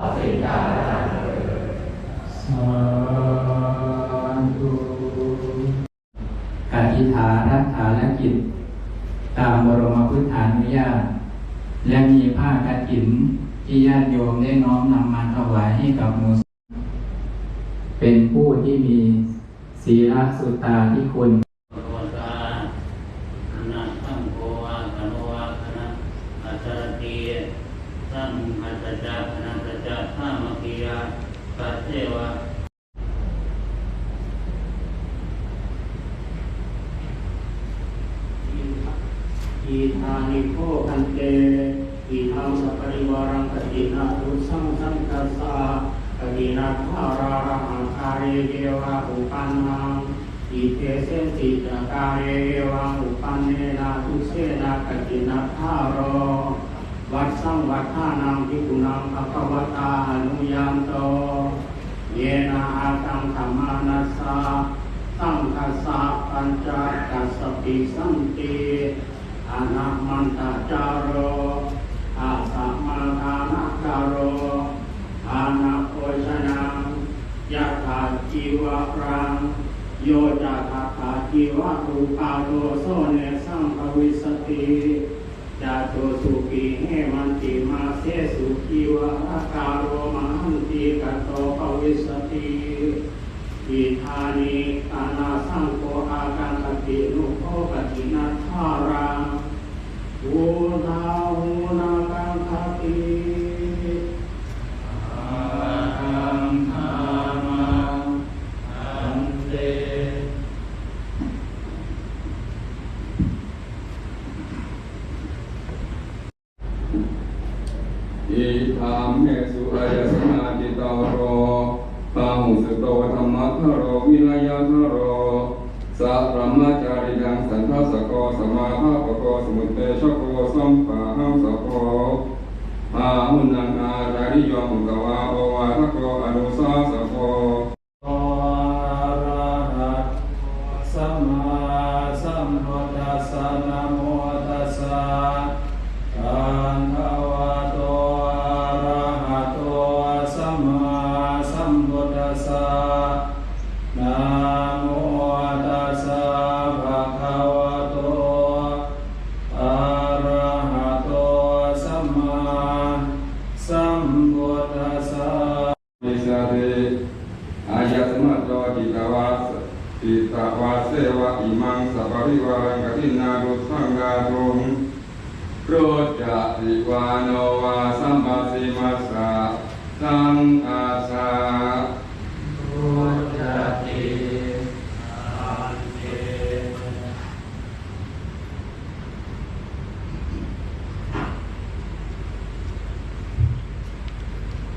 สาธุอธิฐานรัฐานกิจ ตามบรมพุทธานุญาต และมีผ้ากฐินที่ญาติโยมได้น้อมนำมาถวายให้กับหมูสเป็นผู้ที่มีศีลสุตาที่คุณโรสานะสัมมาสัจฉริยสัมหัสจักนันตจักข้ามคียาสัตเทวะอีทานิโคคันเตอีทางสัพปริวารังกตินาทุสังสังกัสสะกตินาภารารังคาเรเกวะอุปันนังอิเทเสสิตกาเรเกวะอุปันเนนาทุเสนากตินาภาโร สังวัฏานังพิกุนังภควตาอนุยันโต เยนะอาตังธรรมานัสสะสังคสสะปัญจกัสสปิสันติอนัมันตาจารโรอาสัมมาทานาคารโรอานาโภชนังยะถาจีวะปรังโยจะถาถาจีวะรูปาโตโซเนสังภวิสติ จาโตสุขีเหมันติมาเสสุขีวะอาการโรมหันติกัตโตภวิสติอิธานิตานาสังโฆอาการกตินุโคกตินัทธารังอุทาหูนากังคติ อาหังธรรมังอันเต อิธามเมสุอายสนาจิตาโรปาหุสโตธรรมะทโรวินยาทโรสัพรมจาริยังสันทัสสโกสมาภาปโกสมุตเตชโกสัมปะหังสโกอาหุนังอาจาริยมกวา ยตนะโจจิตวาสจิตวาเสวะอิมังสัพพะริวารังกตินารุสังกาตุงโรจะริวาโนวาสัมปัสสิมัสงอาสา พุทธติ ยะเนนะสุมโตจิตตวรสาอิมังสัพพิวัลังกตินันสังกาตุงสัพพะเสมัสสะสัง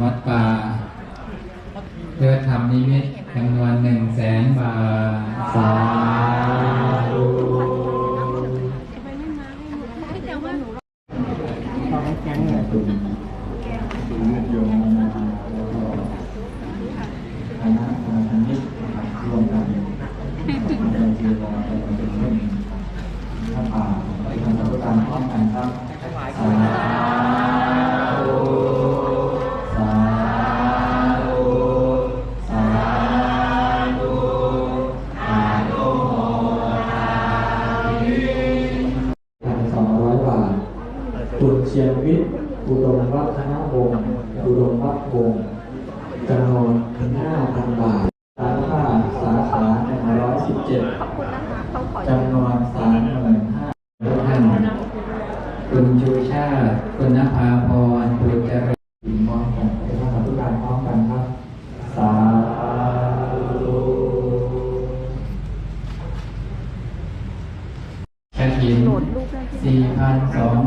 วัดป่าเพื่อทำนิมิตจำนวนหนึ่งแสนบาทสา อุดมวัฒนวงศ์อุดมวัฒนวงศ์จำนวน5,000บาทสาขาสาขา117จำนวน35,000ท่านคุณชูชาติคุณนภาพรปุจเจริญสิ่งมองกันเป็นภาษาทุกการพร้อมกันครับสาธุกระถิน4,200